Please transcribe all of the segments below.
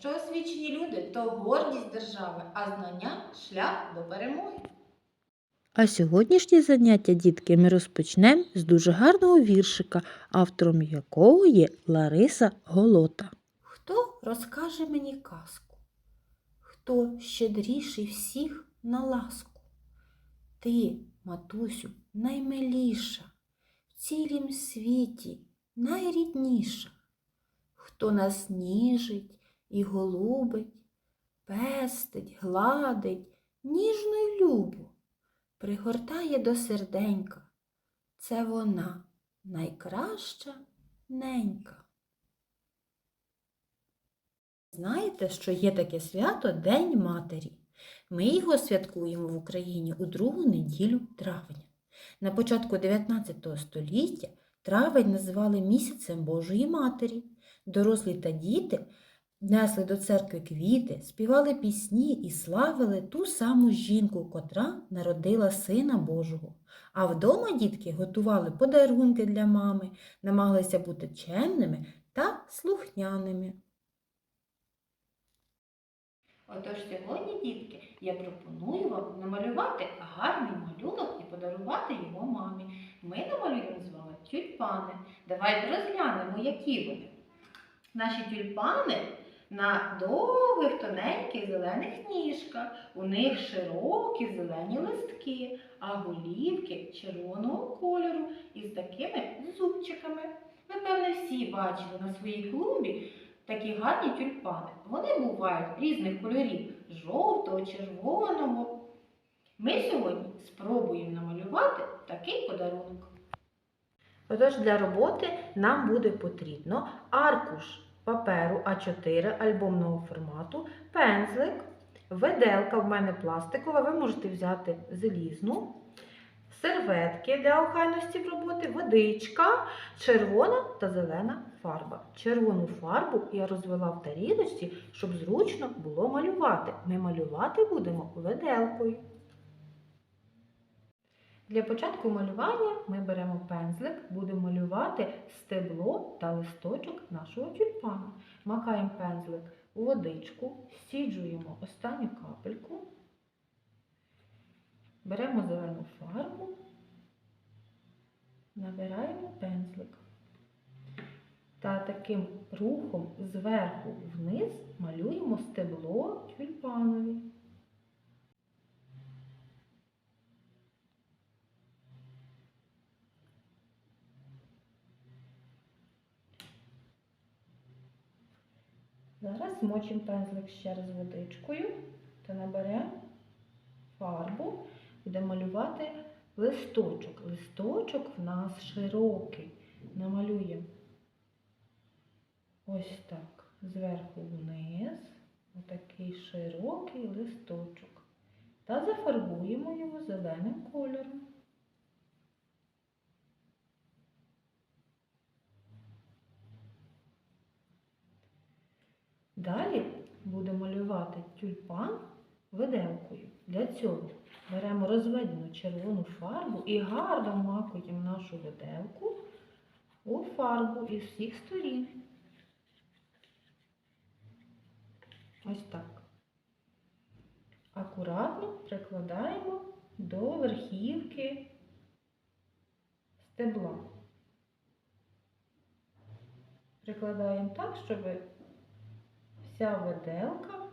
що освічені люди то гордість держави, а знання шлях до перемоги. А сьогоднішнє заняття, дітки, ми розпочнемо з дуже гарного віршика, автором якого є Лариса Голота. Хто розкаже мені казку? Хто щедріший всіх на ласку? Ти, матусю, наймиліша, в цілім світі найрідніша, хто нас ніжить і голубить, пестить, гладить, ніжно й любо, пригортає до серденька. Це вона найкраща ненька. Знаєте, що є таке свято День Матері. Ми його святкуємо в Україні у другу неділю травня. На початку 19 століття травень називали місяцем Божої Матері. Дорослі та діти несли до церкви квіти, співали пісні і славили ту саму жінку, котра народила Сина Божого. А вдома дітки готували подарунки для мами, намагалися бути чемними та слухняними. Отож сьогодні, дітки, я пропоную вам намалювати гарний малюнок і подарувати його мамі. Ми намалюємо з вами тюльпани. Давайте розглянемо, які вони. Наші тюльпани на довгих, тоненьких зелених ніжках. У них широкі зелені листки, а голівки червоного кольору із такими зубчиками. Ви, певне, всі бачили на своїй клумбі такі гарні тюльпани. Вони бувають різних кольорів жовтого, червоного. Ми сьогодні спробуємо намалювати такий подарунок. Отож, для роботи нам буде потрібно аркуш паперу А4 альбомного формату, пензлик, виделка в мене пластикова, ви можете взяти залізну, серветки для охайності в роботи, водичка, червона та зелена фарба. Червону фарбу я розвела в тарілочці, щоб зручно було малювати. Ми малювати будемо виделкою. Для початку малювання ми беремо пензлик, будемо малювати стебло та листочок нашого тюльпана. Макаємо пензлик у водичку, стіджуємо останню капельку, беремо зелену фарбу, набираємо пензлик. Та таким рухом зверху вниз малюємо стебло тюльпанові. Зараз змочимо пензлик ще раз водичкою та наберемо фарбу, будемо малювати листочок. Листочок в нас широкий. Намалюємо ось так, зверху вниз, отакий широкий листочок. Та зафарбуємо його зеленим кольором. Далі будемо малювати тюльпан виделкою. Для цього беремо розведену червону фарбу і гарно вмакуємо нашу виделку у фарбу із всіх сторін. Ось так. Акуратно прикладаємо до верхівки стебла. Прикладаємо так, щоб вся виделка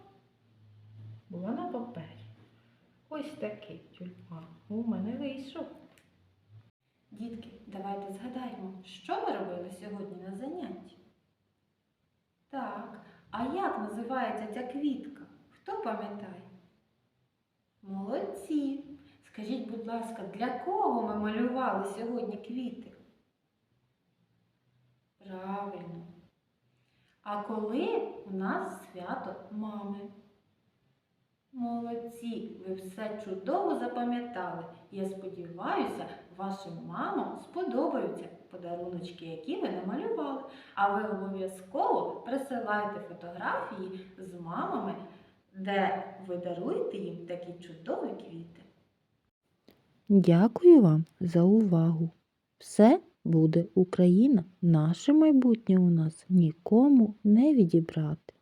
була на папері. Ось такий тюльпан у мене вийшов. Дітки, давайте згадаємо, що ми робили сьогодні на занятті. Так, а як називається ця квітка? Хто пам'ятає? Молодці! Скажіть, будь ласка, для кого ми малювали сьогодні квіти? Правильно. А коли у нас свято мами? Молодці, ви все чудово запам'ятали. Я сподіваюся, вашим мамам сподобаються подаруночки, які ви намалювали. А ви обов'язково присилайте фотографії з мамами, де ви даруєте їм такі чудові квіти. Дякую вам за увагу. Все буде Україна. Наше майбутнє у нас нікому не відібрати.